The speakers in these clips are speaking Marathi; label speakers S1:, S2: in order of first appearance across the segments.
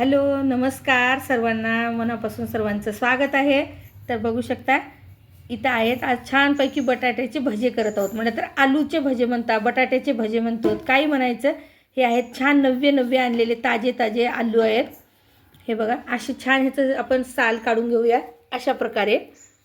S1: हॅलो नमस्कार सर्वांना. मनापासून सर्वांचं स्वागत आहे. तर बघू शकता इथं आहेत. आज छानपैकी बटाट्याचे भजे करत आहोत. म्हणजे तर आलूचे भजे म्हणतात बटाट्याचे भजे म्हणतो काही म्हणायचं? हे आहेत छान नव्वे नव्वे आणलेले ताजे ताजे आलू आहेत. हे बघा असे छान ह्याचं आपण साल काढून घेऊया. अशा प्रकारे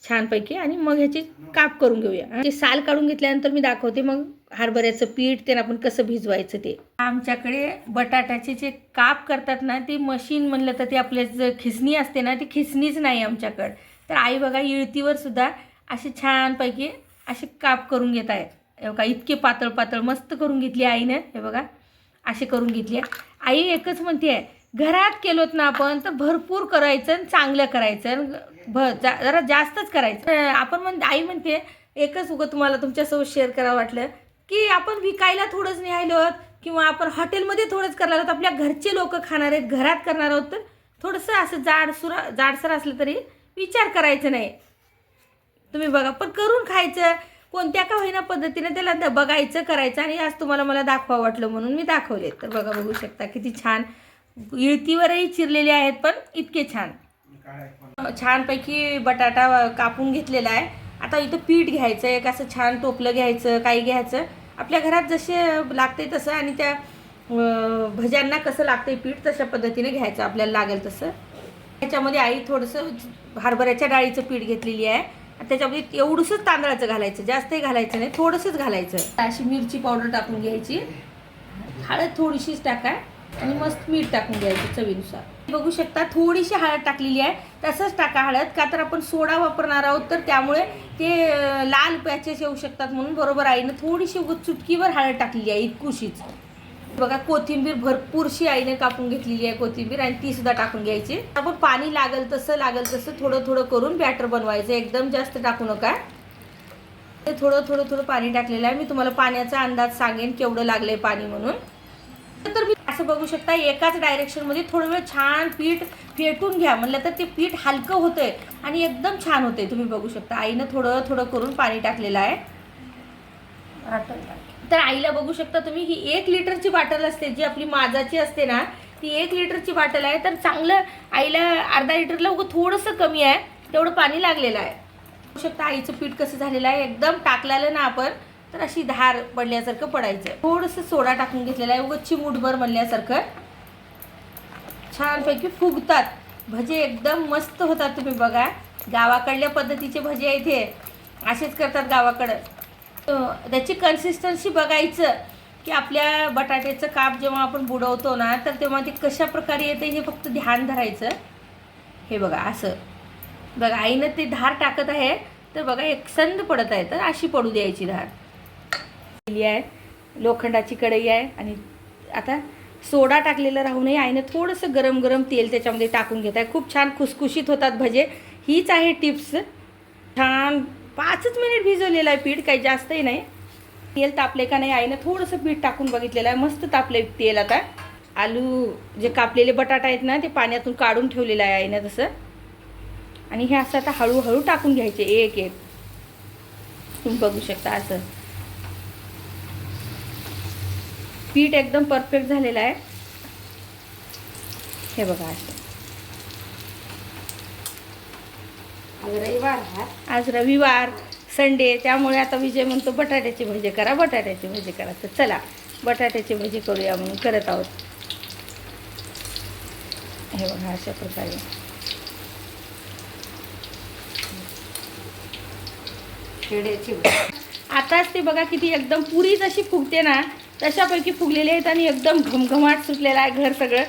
S1: छानपैकी. आणि मग ह्याची काप करून घेऊया. ते साल काढून घेतल्यानंतर मी दाखवते. मग हरभऱ्याचं पीठ ते आपण कसं भिजवायचं ते. आमच्याकडे बटाट्याचे जे काप करतात ना ते मशीन म्हणलं तर ते आपल्या जे खिसणी असते ना ती खिसणीच नाही आमच्याकडं. तर आई बघा इळतीवर सुद्धा असे छानपैकी असे काप करून घेत आहेत. हे बघा इतके पातळ पातळ मस्त करून घेतली आईनं हे बघा असे करून घेतली आहे. आई एकच म्हणते आहे घरात केलोत ना आपण तर भरपूर करायचं आणि चांगलं करायचं आणि भ जा जरा जास्तच करायचं. आपण म्हण आई म्हणते एकच उगं तुम्हाला तुमच्यासोबत शेअर करावं वाटलं. की आपण विकायला थोडंच न्यायलो आहोत किंवा आपण हॉटेलमध्ये थोडंच करणार आहोत आपल्या घरचे लोक खाणार आहेत घरात करणार आहोत तर थोडंसं असं जाडसुरा जाडसर असलं तरी विचार करायचं नाही. तुम्ही बघा पण करून खायचं कोणत्या का होईना पद्धतीने त्याला द- बघायचं करायचं आणि आज तुम्हाला मला दाखवा वाटलं म्हणून मी दाखवले. तर बघा बघू शकता किती छान इळतीवरही चिरलेले आहेत पण इतके छान. छानपैकी बटाटा कापून घेतलेला आहे. आता इथं पीठ घ्यायचं एक असं छान टोपलं घ्यायचं काही घ्यायचं. आपल्या घरात जसे लागते तसं आणि त्या भज्यांना कसं लागते पीठ तशा पद्धतीने घ्यायचं आपल्याला लागेल तसं. त्याच्यामध्ये आई थोडंसं हरभऱ्याच्या डाळीचं पीठ घेतलेली आहे. आणि त्याच्यामध्ये एवढंसंच तांदळाचं घालायचं जास्तही घालायचं नाही थोडंसंच घालायचं. अशी मिरची पावडर टाकून घ्यायची. हळद थोडीशीच टाका. आणि मस्त मीठ टाकून घ्यायचं चवीनुसार. बघू शकता थोडीशी हळद टाकलेली आहे. तसंच टाका हळद का तर आपण सोडा वापरणार आहोत तर त्यामुळे ते लाल पॅचेस येऊ शकतात म्हणून बरोबर आईनं थोडीशी चुटकीवर हळद टाकलेली आहे इतकुशीच. बघा कोथिंबीर भरपूरशी आईने कापून घेतलेली आहे कोथिंबीर आणि ती सुद्धा टाकून घ्यायची. आपण पाणी लागल तसं लागल तसं थोडं थोडं करून बॅटर बनवायचं. एकदम जास्त टाकू नका. ते थोडं थोडं थोडं पाणी टाकलेलं आहे. मी तुम्हाला पाण्याचा अंदाज सांगेन केवढं लागलंय पाणी म्हणून. तर मी असं बघू शकता एकाच डायरेक्शनमध्ये थोडं वेळ छान पीठ फेटून घ्या. म्हणलं तर ते पीठ हलकं होतंय आणि एकदम छान होतंय. तुम्ही बघू शकता आईनं थोडं थोडं करून पाणी टाकलेलं आहे. तर आईला बघू शकता तुम्ही ही एक लिटरची बाटल असते जी आपली माझाची असते ना ती एक लिटरची बाटल आहे. तर चांगलं आईला अर्धा लिटरला उगं थोडंसं कमी आहे तेवढं पाणी लागलेलं आहे. बघू शकता आईचं पीठ कसं झालेलं आहे. एकदम टाकलेलं ना आपण तर अशी धार पडल्यासारखं पडायचं थोडंसं सोडा टाकून घेतलेला आहे. उगं चिमूटभर म्हणल्यासारखं. छानपैकी फुगतात. भजे एकदम मस्त होतात तुम्ही बघा. गावाकडल्या पद्धतीचे भजे आहेत हे. असेच करतात गावाकडं. त्याची कन्सिस्टन्सी बघायचं की आपल्या बटाट्याचं काप जेव्हा आपण बुडवतो ना तर तेव्हा ते कशा प्रकारे येते हे फक्त ध्यान धरायचं. हे बघा असं. बघा आईनं ते धार टाकत आहे तर बघा एक संद पडत आहे तर अशी पडू द्यायची धार. केली आहे. लोखंडाची कढई आहे आणि आता सोडा टाकलेला राहूनही आईनं थोडंसं गरम गरम तेल त्याच्यामध्ये टाकून घेत आहे. खूप छान खुसखुशीत होतात भजे. हीच आहे टिप्स. छान पाचच मिनिट भिजवलेलं आहे पीठ काही जास्तही नाही. तेल तापले का नाही आईनं थोडंसं पीठ टाकून बघितलेलं आहे. मस्त तापले तेल आता. आलू जे कापलेले बटाटा आहेत ना ते पाण्यातून काढून ठेवलेलं आहे आईनं तसं. आणि हे असं आता हळूहळू टाकून घ्यायचे एक एक तुम्ही बघू शकता असं. पीठ एकदम परफेक्ट झालेलं आहे. हे बघा असं. आज रविवार आज रविवार संडे त्यामुळे आता विजय म्हणतो बटाट्याचे भजे करा बटाट्याचे भजे करा. तर चला बटाट्याचे भजे करूया म्हणून करत आहोत. हे बघा अशा प्रकारे. आताच ते बघा किती एकदम पुरी जशी फुगते ना तशापैकी फुगलेले आहेत आणि एकदम घमघमाट सुटलेला आहे घर सगळं.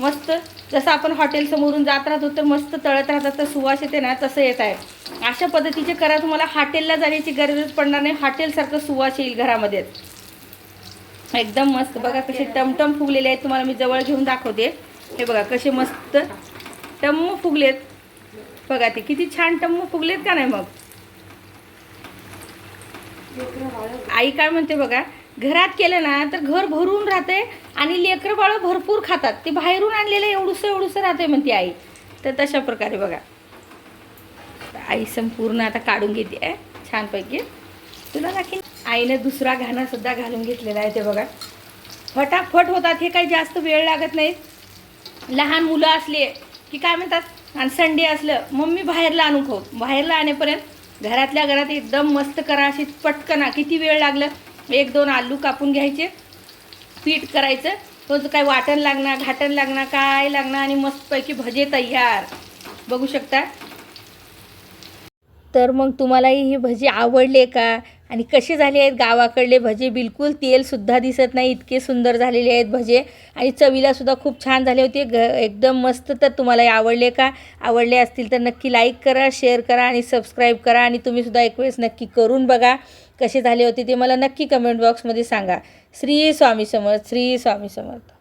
S1: मस्त. जसं आपण हॉटेलसमोरून जात राहतो तर मस्त तळत राहतात तर सुवास येते ना तसं येत आहे. अशा पद्धतीचे करा तुम्हाला हॉटेलला जाण्याची गरजच पडणार नाही. हॉटेलसारखं सुवास येईल घरामध्ये एकदम मस्त. बघा कसे टमटम फुगलेले आहेत. तुम्हाला मी जवळ घेऊन दाखवते. हे बघा कसे मस्त टम्म फुगलेत. बघा ते किती छान टम्म फुगलेत का नाही मग? आई काय म्हणते बघा? घरात केलं ना तर घर भरून राहते आणि लेकरं बाळं भरपूर खातात. ते बाहेरून आणलेलं एवढंसं एवढंसं राहते म्हणते आई. तर तशा प्रकारे बघा. आई संपूर्ण आता काढून घेते आहे छानपैकी. तुला दाखीन आईनं दुसरा घाणासुद्धा घालून घेतलेला आहे ते बघा. फटाफट होतात हे काही जास्त वेळ लागत नाही लहान मुलं असले की काय म्हणतात आणि संडे असलं मम्मी बाहेरला आणून खाऊ. बाहेरला आणेपर्यंत घरातल्या घरात एकदम मस्त करा अशी पटकना किती वेळ लागलं? एक दोन आलू कापून घ्यायचे. पीठ करायचं. तो काय वाटण लागणार घाटण लागणार काय लागणार आणि मस्तपैकी भजे तयार. बघू शकता. तर मग तुम्हालाही ही भजी आवडले का? आणि कसे झाले आहेत गावाकडले भजे? बिलकुल तेलसुद्धा दिसत नाही इतके सुंदर झालेले आहेत भजे. आणि चवीलासुद्धा खूप छान झाले होते. ग एकदम मस्त. तर तुम्हाला आवडले का? आवडले असतील तर नक्की लाईक करा शेअर करा आणि सबस्क्राईब करा. आणि तुम्हीसुद्धा एक वेळेस नक्की करून बघा कसे झाले होते ते मला नक्की कमेंट बॉक्समध्ये सांगा. श्री स्वामी समर्थ श्री स्वामी समर्थ.